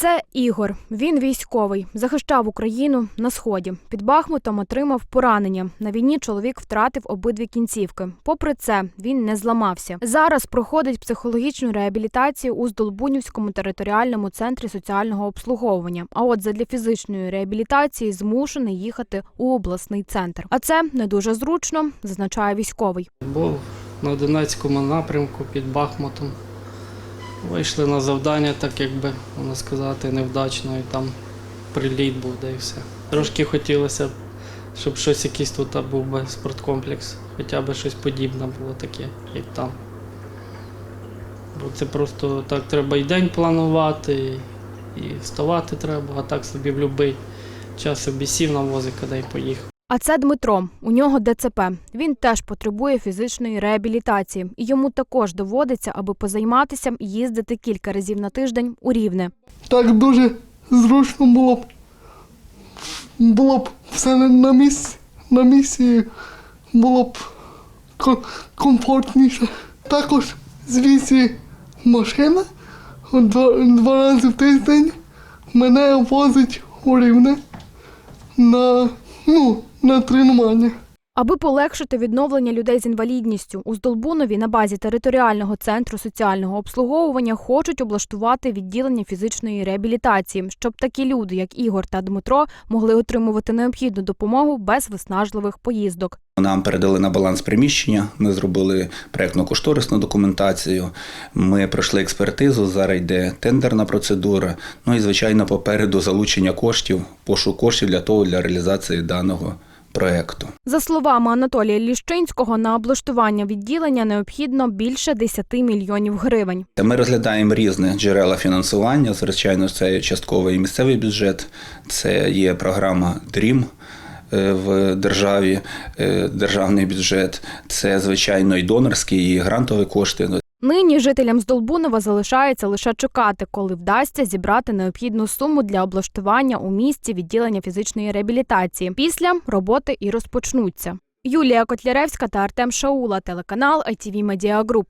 це Ігор. Він військовий, захищав Україну на сході. Під Бахмутом отримав поранення. На війні чоловік втратив обидві кінцівки. Попри це, він не зламався. Зараз проходить психологічну реабілітацію у Здолбунівському територіальному центрі соціального обслуговування. А от задля фізичної реабілітації змушений їхати у обласний центр. А це не дуже зручно, зазначає військовий. Був на Донецькому напрямку під Бахмутом. Вийшли на завдання, так якби можна сказати, невдачно, і там приліт був, де і все. Трошки хотілося, щоб щось якийсь тут був би спорткомплекс, хоча б щось подібне було таке, як там. Бо це просто так треба і день планувати, і вставати треба, а так собі в будь-який час собі сів на возика, і поїхав. А це Дмитро. У нього ДЦП. Він теж потребує фізичної реабілітації, і йому також доводиться, аби позайматися, їздити кілька разів на тиждень у рівне. Так дуже зручно було б. Було б все на- місці, на місці було б комфортніше. Також звідси машина два, два рази в тиждень мене возить у рівне на, ну, на тренування. Аби полегшити відновлення людей з інвалідністю, у Здолбунові на базі територіального центру соціального обслуговування хочуть облаштувати відділення фізичної реабілітації, щоб такі люди, як Ігор та Дмитро, могли отримувати необхідну допомогу без виснажливих поїздок. Нам передали на баланс приміщення. Ми зробили проєктно-кошторисну документацію. Ми пройшли експертизу. Зараз йде тендерна процедура. Ну і звичайно, попереду залучення коштів, пошук коштів для того для реалізації даного проекту. За словами Анатолія Ліщинського, на облаштування відділення необхідно більше 10 мільйонів гривень. Ми розглядаємо різні джерела фінансування. Звичайно, це частковий місцевий бюджет, це є програма DREAM е, в державі, е, державний бюджет, це звичайно і донорські, і грантові кошти. Нині жителям Здолбунова залишається лише чекати, коли вдасться зібрати необхідну суму для облаштування у місті відділення фізичної реабілітації. Після роботи і розпочнуться. Юлія Котляревська та Артем Шаула, телеканал ITV Media Group.